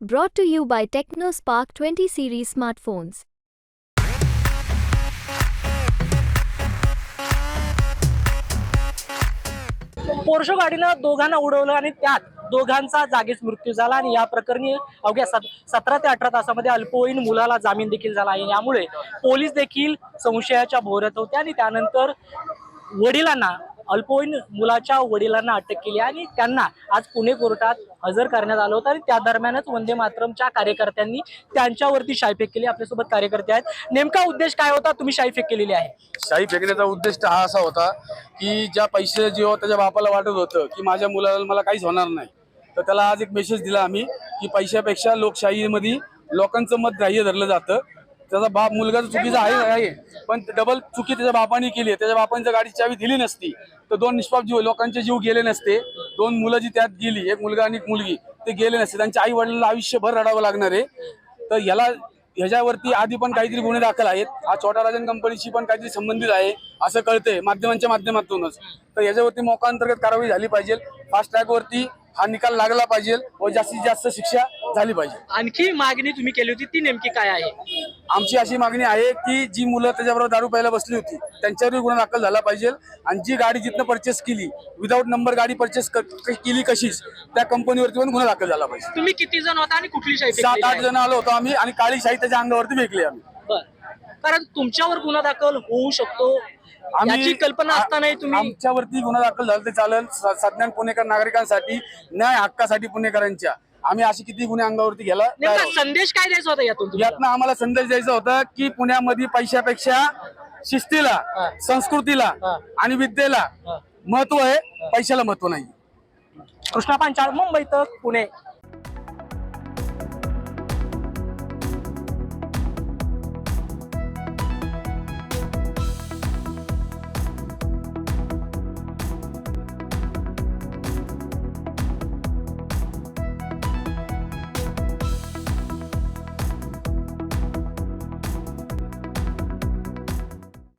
Brought to you by TechnoSpark 20 series smartphones. पोर्शो गाडीनं दोघांना उडवलं आणि त्यात दोघांचा जागीच मृत्यू झाला आणि या प्रकरणी अवघ्या सतरा ते अठरा तासामध्ये अल्पवयीन मुलाला जामीन देखील झाला आहे यामुळे पोलीस देखील संशयाच्या भोरत होते आणि त्यानंतर वडिलांना अल्पवयीन मुलाच्या वडिलांना अटक केली आणि त्यांना आज पुणे कोर्टात हजर करण्यात आलं होतं आणि त्या दरम्यानच वंदे मातरमच्या कार्यकर्त्यांनी त्यांच्यावरती शाईफेक केली. आपल्यासोबत कार्यकर्ते आहेत. नेमका उद्देश काय होता? तुम्ही शायफेक केलेली आहे. शाही फेकण्याचा उद्देश हा असा होता की ज्या पैसे जेव्हा त्याच्या बापाला वाटत होतं की माझ्या मुलाला मला काहीच होणार नाही. तर त्याला आज एक मेसेज दिला आम्ही की पैशापेक्षा लोकशाहीमध्ये लोकांचं मत ग्राह्य धरलं जातं. त्याचा बाप मुलगा तर चुकीचा आहे आहे. पण डबल चुकी त्याच्या बापाने केली आहे. त्याच्या बापाने जर गाडीची चावी दिली नसती तर दोन निष्पाप जीव लोकांचे जीव गेले नसते. दोन मुलं जी त्यात गेली एक मुलगा आणि एक मुलगी ते गेले नसते. त्यांच्या आई वडिलांना आयुष्यभर रडावं लागणार आहे. तर याला ह्याच्यावरती आधी पण काहीतरी गुन्हे दाखल आहेत. हा छोटा राजन कंपनीशी पण काहीतरी संबंधित आहे असं कळतंय माध्यमांच्या माध्यमातूनच. तर याच्यावरती मोकांतर्गत कारवाई झाली पाहिजे. फास्ट ट्रॅक वरती हा निकाल लागला पाहिजे व जास्तीत जास्त शिक्षा झाली पाहिजे. आणखी मागणी तुम्ही केली होती ती नेमकी काय आहे? आमची अशी मागणी आहे की जी मुलं त्याच्याबरोबर दारू प्यायला बसली होती त्यांच्यावरही गुन्हा दाखल झाला पाहिजे. आणि जी गाडी जिथनं परचेस केली विदाऊट नंबर गाडी परचेस केली कशीच त्या कंपनीवरती पण गुन्हा दाखल झाला पाहिजे. तुम्ही किती जण होता आणि कुठली शाही सात आठ जण आलो होतो आम्ही आणि काळी शाही त्याच्या अंगावरती फेकली आम्ही. कारण तुमच्यावर गुन्हा दाखल होऊ शकतो याची कल्पना असतानाही तुम्ही आमच्यावरती गुन्हा दाखल झाला ते चालेल. साज्ञान पुणेकर नागरिकांसाठी न्याय हक्कासाठी पुणेकरांच्या. आम्ही अशी किती गुन्हे अंगावरती नेमका आहोत. संदेश काय द्यायचा होता यातून तुम्हाला? यातनं आम्हाला संदेश द्यायचा होता की पुण्यामध्ये पैशापेक्षा शिस्तीला. संस्कृतीला. आणि विद्येला. महत्त्व आहे पैशाला महत्त्व नाही कृष्णा पांचाळ मुंबई तक पुणे